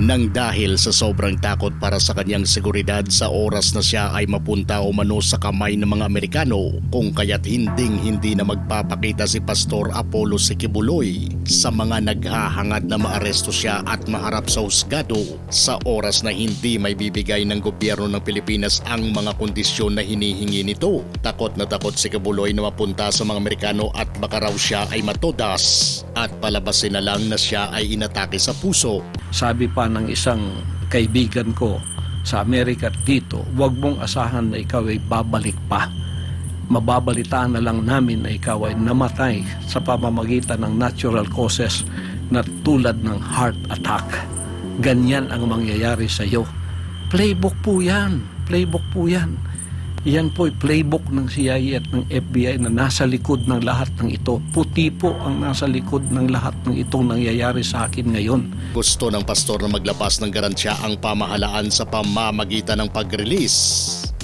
Nang dahil sa sobrang takot para sa kanyang seguridad sa oras na siya ay mapunta o mano sa kamay ng mga Amerikano kung kaya't hinding hindi na magpapakita si Pastor Apollo Sikibuloy sa mga naghahangad na maaresto siya at maharap sa husgado sa oras na hindi may bibigay ng gobyerno ng Pilipinas ang mga kondisyon na hinihingi nito. Takot na takot si Kibuloy na mapunta sa mga Amerikano at baka raw siya ay matodas at palabasin na lang na siya ay inatake sa puso Sabi pa ng isang kaibigan ko sa Amerika dito, huwag mong asahan na ikaw ay babalik pa. Mababalitaan na lang namin na ikaw ay namatay sa pamamagitan ng natural causes na tulad ng heart attack. Ganyan ang mangyayari sa iyo. Playbook po yan. Playbook po yan. Yan po ay playbook ng CIA at ng FBI na nasa likod ng lahat ng ito. Puti po ang nasa likod ng lahat ng itong nangyayari sa akin ngayon. Gusto ng pastor na maglabas ng garansya ang pamahalaan sa pamamagitan ng pag-release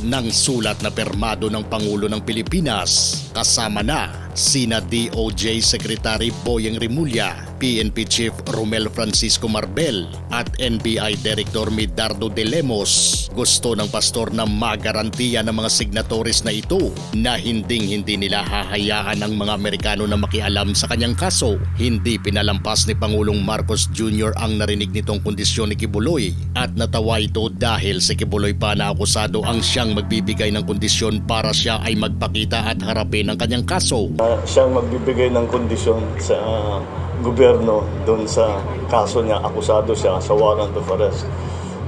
ng sulat na permado ng Pangulo ng Pilipinas kasama na sina DOJ Secretary Boyeng Rimulya, PNP Chief Romel Francisco Marbel at NBI Director Midardo De Lemos. Gusto ng pastor na magarantiya ng mga signatories na ito na hinding-hindi nila hahayaan ang mga Amerikano na makialam sa kanyang kaso. Hindi pinalampas ni Pangulong Marcos Jr. ang narinig nitong kondisyon ni Kibuloy at natawa ito dahil si Kibuloy pa na akusado ang siyang magbibigay ng kondisyon para siya ay magpakita at harapin ang kanyang kaso. Uh, siyang magbibigay ng kondisyon sa uh, gobyerno doon sa kaso niya, akusado siya sa warrant of arrest.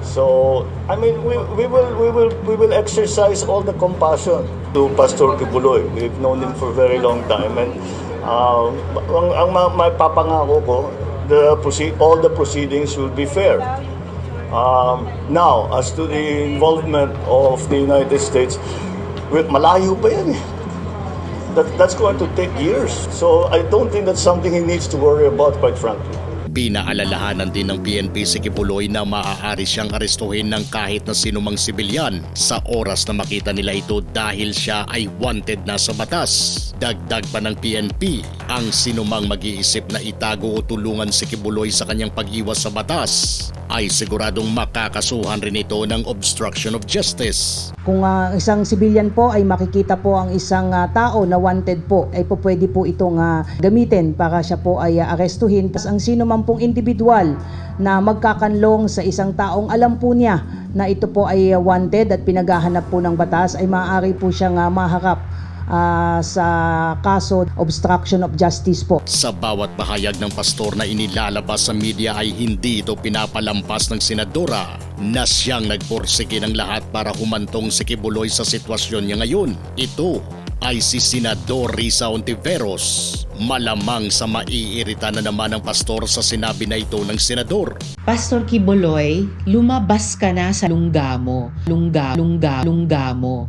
So, I mean, we, we will we will we will exercise all the compassion to Pastor Kibuloy. We've known him for a very long time and uh, ang, ang ma- mapapangako ko, the all the proceedings will be fair. Um, now, as to the involvement of the United States, malayo pa yan eh. That, that's going to take years. So I don't think that's something he needs to worry about, quite frankly. Pinaalalahanan din ng PNP si Kibuloy na maaari siyang arestuhin ng kahit na sinumang sibilyan sa oras na makita nila ito dahil siya ay wanted na sa batas. Dagdag pa ng PNP, ang sinumang mag-iisip na itago o tulungan si Kibuloy sa kanyang pag-iwas sa batas ay siguradong makakasuhan rin ito ng obstruction of justice. Kung ah, isang civilian po ay makikita po ang isang ah, tao na wanted po, ay po pwede po itong ah, gamitin para siya po ay ah, arestuhin. Tapos ang sino man pong individual na magkakanlong sa isang taong alam po niya na ito po ay wanted at pinaghahanap po ng batas ay maaari po siyang ah, maharap ah, sa kaso obstruction of justice po. Sa bawat bahayag ng pastor na inilalabas sa media ay hindi ito pinapalampas ng senadora na siyang nagporsige ng lahat para humantong si Kibuloy sa sitwasyon niya ngayon. Ito ay si Senador Risa Ontiveros. Malamang sa maiirita na naman ng pastor sa sinabi na ito ng senador. Pastor Kiboloy, lumabas ka na sa lungga mo. Lungga, lungga, lungga mo.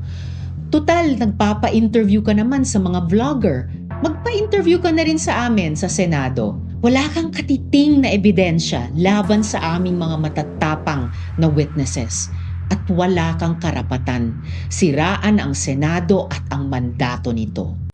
Total, nagpapa-interview ka naman sa mga vlogger. Magpa-interview ka na rin sa amin sa Senado. Wala kang katiting na ebidensya laban sa aming mga matatapang na witnesses. Wala kang karapatan. Siraan ang Senado at ang mandato nito.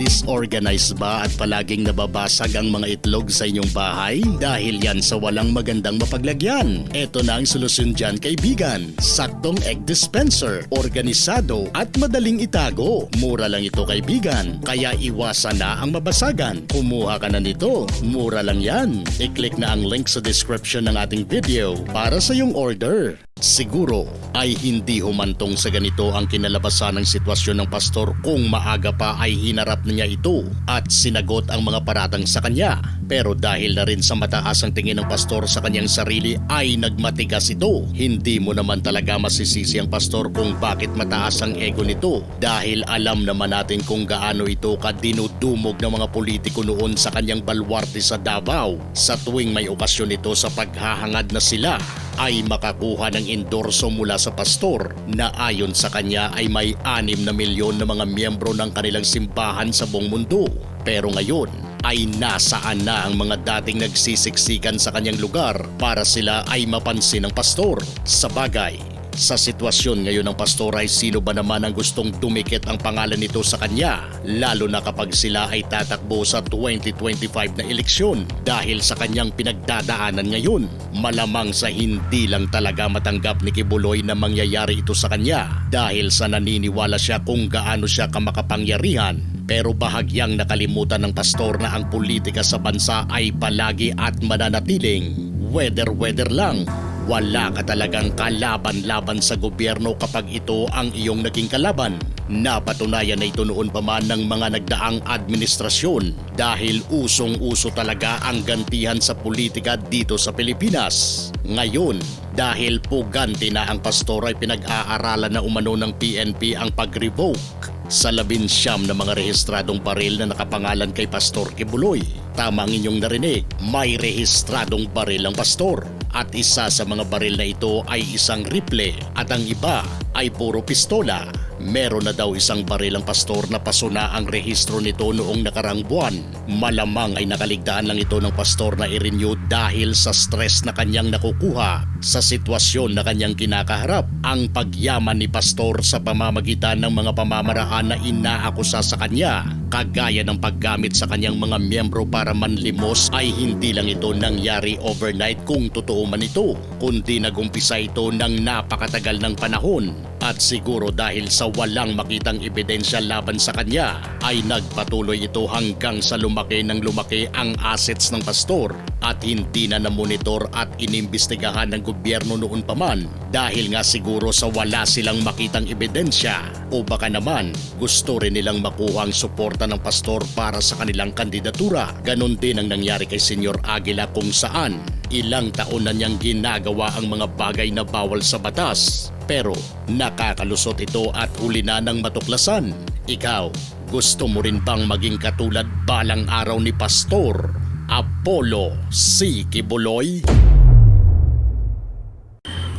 Disorganized ba at palaging nababasag ang mga itlog sa inyong bahay? Dahil yan sa walang magandang mapaglagyan. Ito na ang solusyon dyan kaibigan. Saktong egg dispenser, organisado at madaling itago. Mura lang ito kaibigan, kaya iwasan na ang mabasagan. Kumuha ka na nito, mura lang yan. I-click na ang link sa description ng ating video para sa iyong order. Siguro ay hindi humantong sa ganito ang kinalabasan ng sitwasyon ng pastor kung maaga pa ay hinarap na niya ito at sinagot ang mga paratang sa kanya. Pero dahil na rin sa mataas ang tingin ng pastor sa kanyang sarili ay nagmatigas ito. Hindi mo naman talaga masisisi ang pastor kung bakit mataas ang ego nito dahil alam naman natin kung gaano ito kadinudumog ng mga politiko noon sa kanyang balwarte sa Davao sa tuwing may okasyon ito sa paghahangad na sila ay makakuha ng endorso mula sa pastor na ayon sa kanya ay may anim na milyon na mga miyembro ng kanilang simbahan sa buong mundo. Pero ngayon, ay nasaan na ang mga dating nagsisiksikan sa kanyang lugar para sila ay mapansin ng pastor. Sa bagay, sa sitwasyon ngayon ng pastor ay sino ba naman ang gustong dumikit ang pangalan nito sa kanya lalo na kapag sila ay tatakbo sa 2025 na eleksyon dahil sa kanyang pinagdadaanan ngayon. Malamang sa hindi lang talaga matanggap ni Kibuloy na mangyayari ito sa kanya dahil sa naniniwala siya kung gaano siya kamakapangyarihan pero bahagyang nakalimutan ng pastor na ang politika sa bansa ay palagi at mananatiling weather-weather lang. Wala ka talagang kalaban-laban sa gobyerno kapag ito ang iyong naging kalaban. Napatunayan na ito noon pa man ng mga nagdaang administrasyon dahil usong-uso talaga ang gantihan sa politika dito sa Pilipinas. Ngayon, dahil puganti na ang pastor ay pinag-aaralan na umano ng PNP ang pag-revoke sa labinsyam na mga rehistradong baril na nakapangalan kay Pastor Kibuloy. Tama ang inyong narinig, may rehistradong baril ang pastor at isa sa mga baril na ito ay isang rifle at ang iba ay puro pistola. Meron na daw isang baril ang pastor na pasuna ang rehistro nito noong nakarang buwan. Malamang ay nakaligtaan lang ito ng pastor na i-renew dahil sa stress na kanyang nakukuha sa sitwasyon na kanyang kinakaharap. Ang pagyaman ni pastor sa pamamagitan ng mga pamamaraan na inaakusa sa kanya, kagaya ng paggamit sa kanyang mga miyembro para manlimos ay hindi lang ito nangyari overnight kung totoo man ito, kundi nagumpisa ito ng napakatagal ng panahon. At siguro dahil sa walang makitang ebidensya laban sa kanya ay nagpatuloy ito hanggang sa lumaki ng lumaki ang assets ng pastor at hindi na namonitor at inimbestigahan ng gobyerno noon pa man. Dahil nga siguro sa wala silang makitang ebidensya o baka naman gusto rin nilang makuha ang suporta ng pastor para sa kanilang kandidatura. Ganon din ang nangyari kay Senyor Aguila kung saan ilang taon na niyang ginagawa ang mga bagay na bawal sa batas pero nakakalusot ito at huli na ng matuklasan. Ikaw, gusto mo rin bang maging katulad balang araw ni Pastor Apollo C. Kibuloy?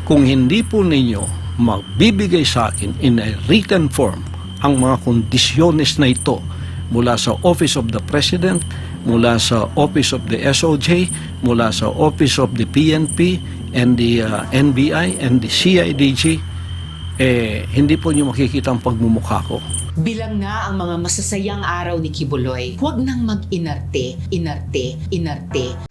Kung hindi po ninyo magbibigay sa akin in a written form ang mga kondisyones na ito mula sa Office of the President, mula sa Office of the SOJ, mula sa Office of the PNP and the uh, NBI and the CIDG, eh, hindi po nyo makikita ang pagmumukha ko. Bilang nga ang mga masasayang araw ni Kibuloy, huwag nang mag-inarte, inarte, inarte.